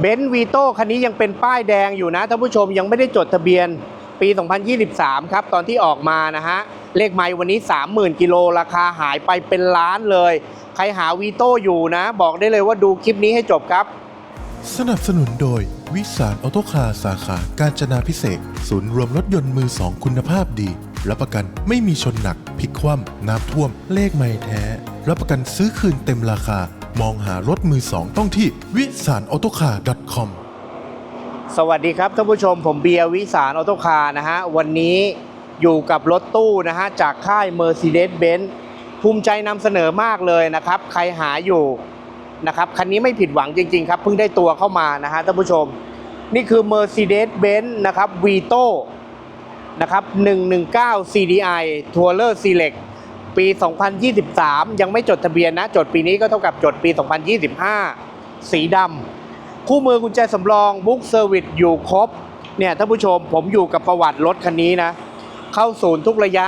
เบนซ์วีโต้คันนี้ยังเป็นป้ายแดงอยู่นะท่านผู้ชมยังไม่ได้จดทะเบียนปี 2023 ครับ ตอนที่ออกมานะฮะ เลขไมล์วันนี้ 30,000 กิโล ราคาหายไปเป็นล้านเลย ใครหาวีโต้อยู่นะ บอกได้เลยว่าดูคลิปนี้ให้จบครับ สนับสนุนโดย วิสารออโตคาสาขาการจนาพิเศษ ศูนย์รวมรถยนต์มือสองคุณภาพดีรับประกันไม่มีชนหนักพลิกคว่ำน้ำท่วม เลขไม่แท้ รับประกันซื้อคืนเต็มราคา มองหารถมือสองต้องที่วิสารออโตคาร์ .com สวัสดีครับท่านผู้ชมผมเบียร์วิสารออโตคาร์นะฮะ วันนี้อยู่กับรถตู้นะฮะ จากค่าย Mercedes-Benz ภูมิใจนำเสนอมากเลยนะครับ ใครหาอยู่นะครับคันนี้ไม่ผิดหวังจริง ๆ ครับ เพิ่งได้ตัวเข้ามานะฮะท่านผู้ชม นี่คือ Mercedes-Benz นะครับ Vito นะครับ 119 CDI Tourer Select ปี 2023 ยังไม่จดทะเบียนนะ จดปีนี้ก็เท่ากับจดปี 2025 สีดำคู่มือกุญแจสำรองบุ๊กเซอร์วิสอยู่ครบ เนี่ยท่านผู้ชมผมอยู่กับประวัติรถคันนี้นะ เข้าศูนย์ทุกระยะ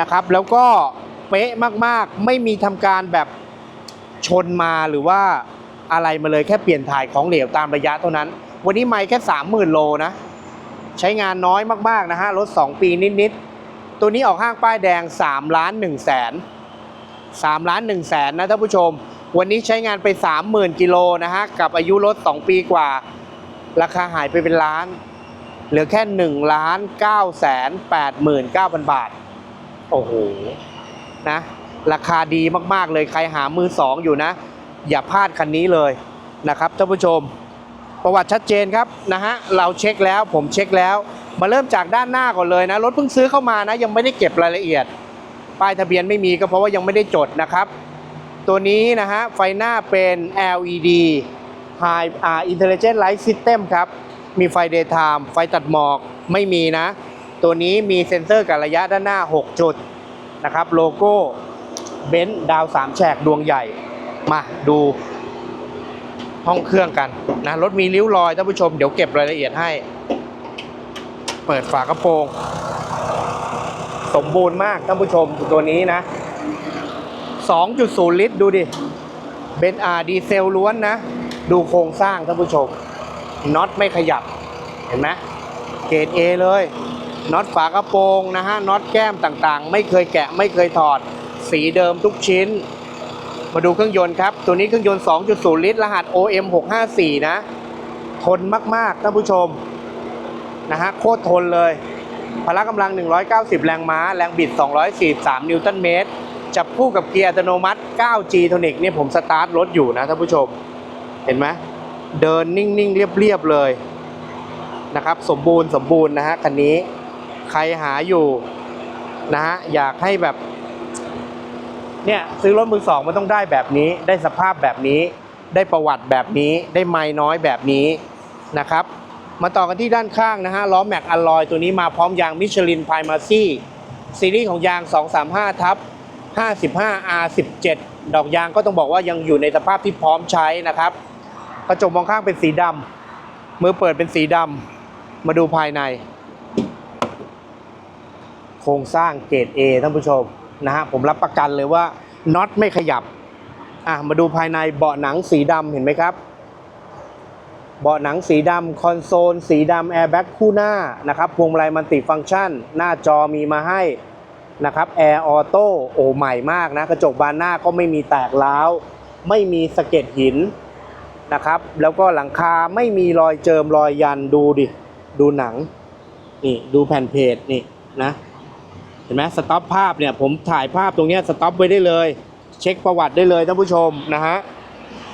นะครับ แล้วก็เป๊ะมากๆ ไม่มีทำการแบบชนมาหรือว่าอะไรมาเลยแค่เปลี่ยนถ่ายของเหลวตามระยะเท่านั้น วันนี้ไม่แค่ 30,000 โลนะ ใช้งานน้อยมากๆนะฮะรถ 2 ปีนิดๆ ตัวนี้ออกห้างป้ายแดง3ล้าน1แสน3ล้าน1แสนนะท่านผู้ชม วันนี้ใช้งานไป 30,000กิโลนะฮะ กับอายุรถ 2 ปีกว่า ราคาหายไปเป็นล้าน เหลือแค่1ล้าน9แสน89,000 บาท โอ้โห นะ ราคาดีมากๆเลย ใครหามือสองอยู่นะ อย่าพลาดคันนี้เลยนะครับท่านผู้ชม ประวัติชัดเจนครับนะฮะ เราเช็คแล้วผมเช็คแล้ว มาเริ่มจากด้านหน้าก่อนเลยนะ รถเพิ่งซื้อเข้ามานะ ยังไม่ได้เก็บรายละเอียด ป้ายทะเบียนไม่มีก็เพราะว่ายังไม่ได้จดนะครับ ตัวนี้นะฮะไฟหน้าเป็น LED High uh, Intelligent Light System ครับ มีไฟ Daytime ไฟตัดหมอกไม่มีนะ ตัวนี้มีเซ็นเซอร์กับระยะด้านหน้า 6 จุดนะครับ โลโก้เบนซ์ดาว 3 แฉกดวงใหญ่ มาดูห้องเครื่องกันนะ รถมีริ้วรอยท่านผู้ชมเดี๋ยวเก็บรายละเอียดให้ เปิดฝากระโปรง สมบูรณ์มากท่านผู้ชมตัวนี้นะ 2.0 ลิตรดูดิเบนอาร์ดีเซลล้วนนะ ดูโครงสร้างท่านผู้ชมน็อตไม่ขยับ เห็นไหมเกรด A เลยน็อตฝากระโปรงนะฮะน็อตแก้มต่างๆ ไม่เคยแกะไม่เคยถอด สีเดิมทุกชิ้น มาดูเครื่องยนต์ครับ ตัวนี้เครื่องยนต์ 2.0 ลิตร รหัส OM 654นะ ทนมาก ๆ ท่านผู้ชม นะฮะโคตรทนเลย พละกำลัง 190 แรงม้า แรงบิด 243 นิวตันเมตร จับคู่กับเกียร์อัตโนมัติ 9G Tonic เนี่ยผมสตาร์ทรถอยู่นะท่านผู้ชม เห็นไหมเดินนิ่ง ๆ เรียบ ๆ เลยนะครับ สมบูรณ์สมบูรณ์นะฮะคันนี้ใครหาอยู่นะฮะอยากให้แบบเนี่ยซื้อรถมือสองมันต้องได้แบบนี้ ได้สภาพแบบนี้ ได้ประวัติแบบนี้ ได้ไม้น้อยแบบนี้นะครับ มาต่อกันที่ด้านข้างนะฮะล้อแม็กอลลอยตัวนี้มาพร้อมยางมิชลินไพมาซี่ซีรีส์ของยาง 235ทับ 55 R17 ดอกยางก็ต้องบอกว่ายังอยู่ในสภาพที่พร้อมใช้นะครับ กระจกมองข้างเป็นสีดำมือเปิดเป็นสีดำมาดูภายใน โครงสร้างเกรด A ท่านผู้ชมนะฮะผมรับประกันเลยว่าน็อตไม่ขยับอะมาดูภายในเบาะหนังสีดำเห็นไหมครับ เบาะหนังสีดำคอนโซล สีดำแอร์แบ็กคู่หน้านะครับพวงมาลัยมัลติฟังก์ชัน หน้าจอมีมาให้นะครับแอร์ออโต้โอ้ใหม่มากนะ กระจกบานหน้าก็ไม่มีแตกร้าว ไม่มีสะเก็ดหินนะครับ แล้วก็หลังคาไม่มีรอยเจิมรอยยันดูดิ ดูหนัง นี่ดูแผ่นเพจนี่นะ เห็นไหมสต็อปภาพเนี่ยผมถ่ายภาพตรงนี้สต็อปไว้ได้เลย เช็คประวัติได้เลยท่านผู้ชมนะฮะ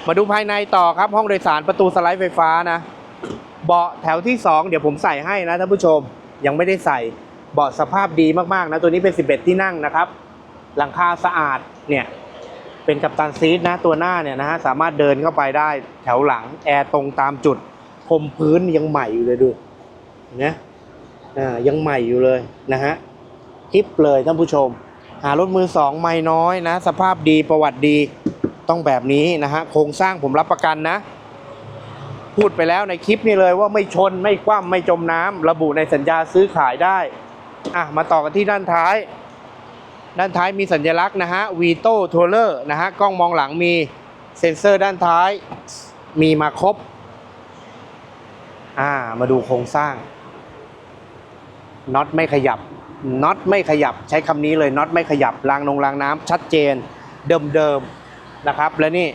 มาดูภายในต่อครับห้องโดยสารประตูสไลด์ไฟฟ้านะ เบาะแถวที่ 2 เดี๋ยวผมใส่ให้นะท่านผู้ชมยังไม่ได้ใส่เบาะสภาพดีมากๆนะตัวนี้เป็น 11 ที่นั่งนะครับ หลังคาสะอาดเนี่ยเป็นกัปตันซีทนะตัวหน้าเนี่ยนะฮะสามารถเดินเข้าไปได้แถวหลังแอร์ตรงตามจุดพรมพื้นยังใหม่อยู่เลยดูนไหมอ่ายังใหม่อยู่เลยนะฮะคลิปเลยท่านผู้ชม หารถมือสองไม่น้อยนะ สภาพดีประวัติดี ต้องแบบนี้นะฮะโครงสร้างผมรับประกันนะ พูดไปแล้วในคลิปนี้เลยว่าไม่ชนไม่คว่ำไม่จมน้ำระบุในสัญญาซื้อขายได้อะมาต่อกันที่ด้านท้าย ด้านท้ายมีสัญลักษณ์นะฮะวีโต้ทัวเลอร์นะฮะกล้องมองหลังมีเซ็นเซอร์ด้านท้ายมีมาครบอ่ามาดูโครงสร้างน็อตไม่ขยับน็อตไม่ขยับใช้คำนี้เลยน็อตไม่ขยับรางนงรางน้ำชัดเจน เดิมๆ นะครับ และนี่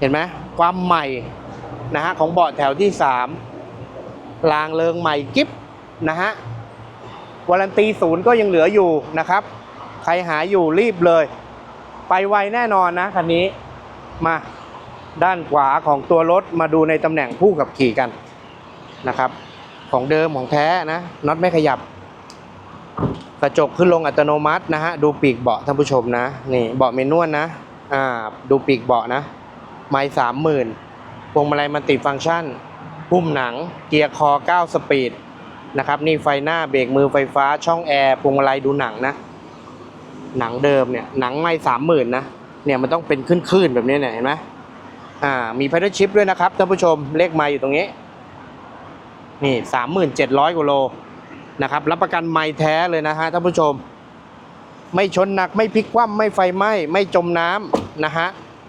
เห็นไหมความใหม่นะฮะของเบาะแถวที่สามรางเริงใหม่กิฟนะฮะวารันตีศูนย์ก็ยังเหลืออยู่นะครับ ใครหาอยู่รีบเลย ไปไวแน่นอนนะคันนี้มาด้านขวาของตัวรถมาดูในตำแหน่งผู้ขับขี่กันนะครับ ของเดิมของแท้นะน็อตไม่ขยับ กระจกขึ้นลงอัตโนมัตินะฮะดูปีกเบาะท่านผู้ชมนะนี่เบาะเมนวลนะ อ่าดูปีกเบาะนะไม่สามหมื่นพวงมาลัยมันติฟังก์ชันหุ้มหนังเกียร์คอ 9 สปีดนะครับนี่ไฟหน้าเบรกมือไฟฟ้าช่องแอร์พวงมาลัยดูหนังนะ หนังเดิมเนี่ยหนังไม่สามหมื่นนะเนี่ยมันต้องเป็นขึ้นๆแบบนี้เนี่ยเห็นไหมอ่ามีพ a ด l ชิพด้วยนะครับท่านผู้ชมเลขไม้อยู่ตรงนี้ นี่สามหมื่นเจ็ดร้อยกว่าโลนะครับรับประกันไม้แท้เลยนะฮะท่านผู้ชม ไม่ชนหนักไม่พลิกคว่ำไม่ไฟไหม้ไม่จมน้ำ นะฮะ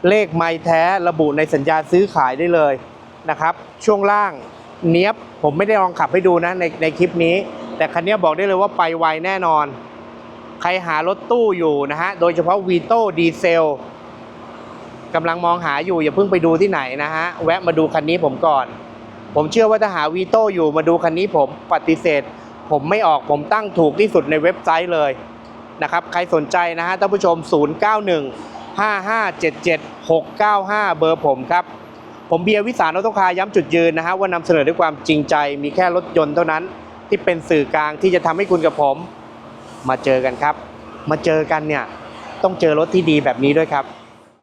เลขไม้แท้ระบุในสัญญาซื้อขายได้เลยนะครับ ช่วงล่างเนี้ยบผมไม่ได้ลองขับให้ดูนะในในคลิปนี้ แต่คันนี้บอกได้เลยว่าไปไวแน่นอน ใครหารถตู้อยู่นะฮะโดยเฉพาะวีโต้ดีเซลกำลังมองหาอยู่อย่าเพิ่งไปดูที่ไหนนะฮะแวะมาดูคันนี้ผมก่อน ผมเชื่อว่าถ้าหาวีโต้อยู่มาดูคันนี้ผมปฏิเสธ ผมไม่ออกผมตั้งถูกที่สุดในเว็บไซต์เลยนะครับใครสนใจนะฮะท่านผู้ชม 091 5577 695 เบอร์ผมครับ ผมเบียร์วิสารออโตคาย้ำจุดยืนนะฮะว่านำเสนอด้วยความจริงใจ มีแค่รถยนต์เท่านั้น ที่เป็นสื่อกลางที่จะทำให้คุณกับผม มาเจอกันครับ มาเจอกันเนี่ยต้องเจอรถที่ดีแบบนี้ด้วยครับ